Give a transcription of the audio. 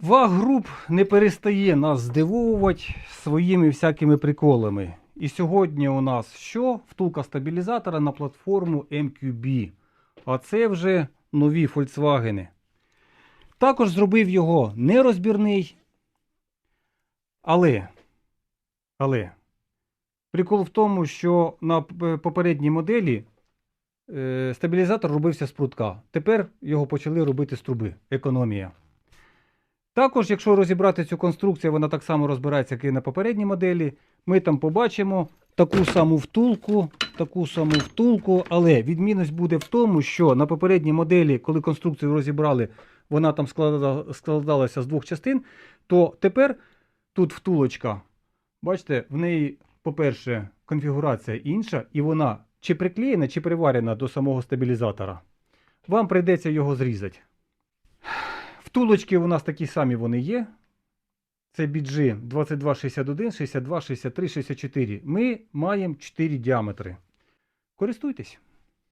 Ваг-груп не перестає нас здивовувати своїми всякими приколами. І сьогодні у нас що? Втулка стабілізатора на платформу MQB. А це вже нові Volkswagen. Також зробив його нерозбірний. Але, але прикол в тому, що на попередній моделі е, стабілізатор робився з прутка. Тепер його почали робити з труби. Економія. Також, якщо розібрати цю конструкцію, вона так само розбирається, як і на попередній моделі. Ми там побачимо таку саму втулку, таку саму втулку, але відмінність буде в тому, що на попередній моделі, коли конструкцію розібрали, вона там складалася з двох частин, то тепер тут втулочка, бачите, в неї, по-перше, конфігурація інша, і вона чи приклеєна, чи приварена до самого стабілізатора. Вам прийдеться його зрізати. Втулочки у нас такі самі вони є. Це BG 2261, 62, 63, 64. Ми маємо 4 діаметри. Користуйтесь.